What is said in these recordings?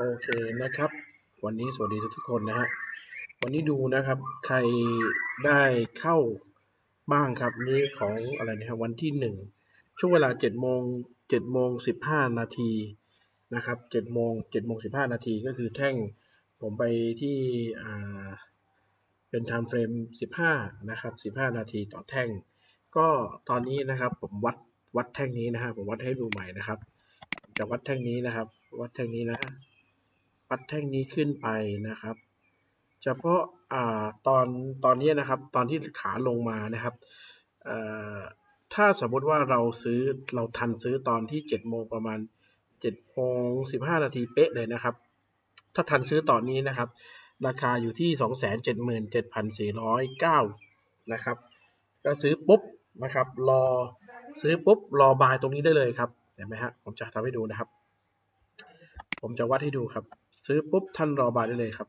โอเคนะครับ วันนี้สวัสดีทุกคนนะฮะวันนี้ดูนะครับใครได้เข้าบ้างครับนี่ของอะไรนะครับวันที่หนึ่งช่วงเวลาเจ็ดโมงเจ็ดโมงสิบห้านาทีนะครับเจ็ดโมงเจ็ดโมงสิบห้านาทีก็คือแท่งผมไปที่อ่าเป็น time frame 15นะครับ15นาทีต่อแท่ง ก็ตอนนี้นะครับผมวัดวัดแท่งนี้นะฮะผมวัดให้ดูใหม่นะครับ จะวัดแท่งนี้นะครับ วัดแท่งนี้นะ วัดแท่งนี้ขึ้นไปนะครับ เฉพาะอ่าตอนตอนนี้นะครับ ตอนที่ขาลงมานะครับถ้าสมมติว่าเราซื้อเราทันซื้อตอนที่7โมงประมาณ7โมง15 นาทีเป๊ะเลยนะครับ ถ้าทันซื้อตอนนี้นะครับ ราคาอยู่ที่ 277,409 นะครับ ก็ซื้อปุ๊บนะครับ รอซื้อปุ๊บรอบายตรงนี้ได้เลยครับ เห็นไหมฮะ ผมจะทำให้ดูนะครับ ผมจะวัดให้ดูครับ ซื้อปุ๊บท่านรอบายได้เลยครับ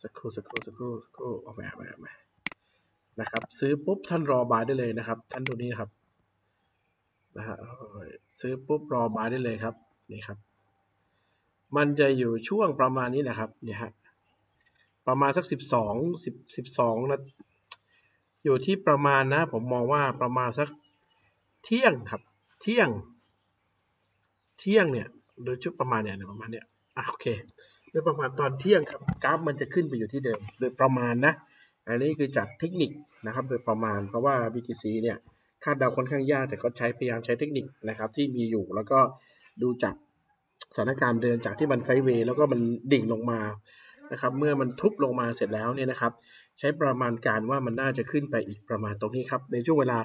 สักครู่สักครู่สักครู่สักครู่เอาไปเอาไปเอาไปนะครับ ซื้อปุ๊บท่านรอบายได้เลยนะครับ ท่านดูนี้ครับนะฮะซื้อปุ๊บรอบายได้เลยครับนี่ครับ มันจะอยู่ช่วงประมาณนี้นะครับเนี่ยฮะประมาณสักสิบสองสิบสิบสองนะอยู่ที่ประมาณนะ ผมมองว่าประมาณสักเที่ยงครับ เที่ยง เที่ยงเนี่ย โดยชุดประมาณเนี่ยประมาณเนี่ยอะโอเคโดยประมาณตอนเที่ยงครับกราฟมันจะขึ้นไปอยู่ที่เดิมโดยประมาณนะอันนี้คือจากเทคนิคนะครับโดยประมาณเพราะว่า BTC เนี่ยคาดเดาค่อนข้างยากแต่ก็ใช้พยายามใช้เทคนิคนะครับที่มีอยู่แล้วก็ดูจากสถานการณ์เดินจากที่มันไซด์เวย์แล้วก็มันดิ่งลงมานะครับเมื่อมันทุบลงมาเสร็จแล้วเนี่ยนะครับ ใช้ประมาณการว่ามันน่าจะขึ้นไปอีกประมาณตรงนี้ครับ ในช่วงเวลา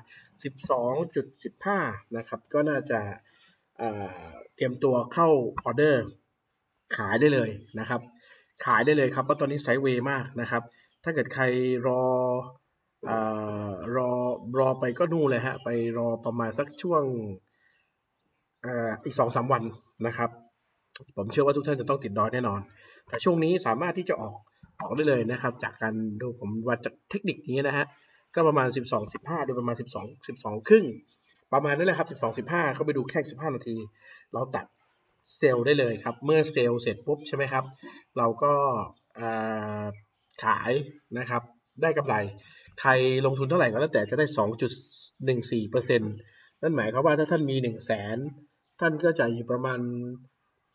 12.15 นะครับ ก็น่าจะ เตรียมตัวเข้าออเดอร์ขายได้เลยนะครับ ขายได้เลยครับเพราะตอนนี้ไซด์เวย์มากนะครับ ถ้าเกิดใครรออรอรอไปก็นู่นเลยฮะไปรอประมาณสักช่วงอีกสองสามวันนะครับ ผมเชื่อว่าทุกท่านจะต้องติดดอยแน่นอน แต่ช่วงนี้สามารถที่จะออกออกได้เลยนะครับ จากการดูผมวัดจากเทคนิคนี้นะฮะก็ประมาณ 12 15โดยประมาณ 12 12 ครึ่ง ประมาณนั้นแหละครับ 12 15เข้าไปดูแค่ 15 นาที เราตัดเซลล์ได้เลยครับ เมื่อเซลล์เสร็จปุ๊บใช่ไหมครับ เราก็ขายนะครับ ได้กำไร ใครลงทุนเท่าไหร่ก็แล้วแต่จะได้ 2.14%นั่นหมายความว่าถ้าท่านมี 1 0 0 0 0แสนท่านก็จะอยู่ประมาณ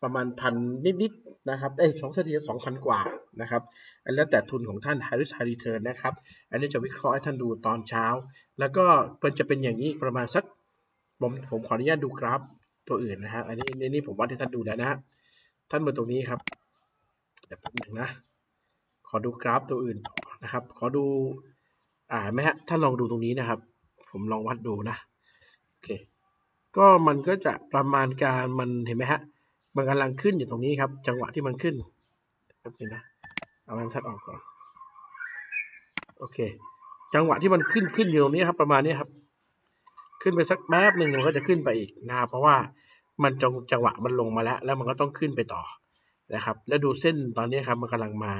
ประมาณพันนิดๆนะครับเอ้สองทีสองพันกว่านะครับอันแล้วแต่ทุนของท่าน Harris High Return นะครับ อันนี้จะวิเคราะห์ให้ท่านดูตอนเช้า แล้วก็มันจะเป็นอย่างนี้ประมาณสัก ผมผมขออนุญาตดูกราฟตัวอื่นนะฮะอันนี้ในนี้ผมวัดให้ท่านดูแล้วนะฮะท่านมาตรงนี้ครับเดี๋ยวแป๊บนึงนะ ขอดูกราฟตัวอื่นต่อนะครับ ขอดูอ่าไหมฮะท่านลองดูตรงนี้นะครับ ผมลองวัดดูนะโอเคก็มันก็จะประมาณการมันเห็นไหมฮะมันกำลังขึ้นอยู่ตรงนี้ครับ จังหวะที่มันขึ้นโอเคนะเอามันทัดออกก่อนโอเค จังหวะที่มันขึ้นขึ้นอยู่ตรงนี้ครับ ประมาณนี้ครับ ขึ้นไปสักแป๊บหนึ่งมันก็จะขึ้นไปอีกนะครับเพราะว่ามันจงจังหวะมันลงมาแล้ว แล้วมันก็ต้องขึ้นไปต่อนะครับ แล้วดูเส้นตอนนี้ครับมันกำลังมา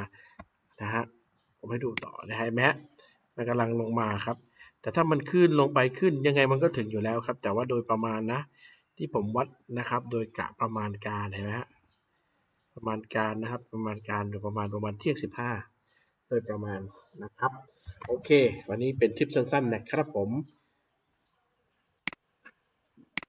นะฮะผมให้ดูต่อนะฮะแม้มันกำลังลงมาครับ แต่ถ้ามันขึ้นลงไปขึ้นยังไงมันก็ถึงอยู่แล้วครับ แต่ว่าโดยประมาณนะ ที่ผมวัดนะครับ โดยกะประมาณการเห็นไหมฮะประมาณการนะครับ ประมาณการโดยประมาณประมาณเที่ยงสิบห้าโดยประมาณนะครับ โอเค วันนี้เป็นทริปสั้นๆนะครับผม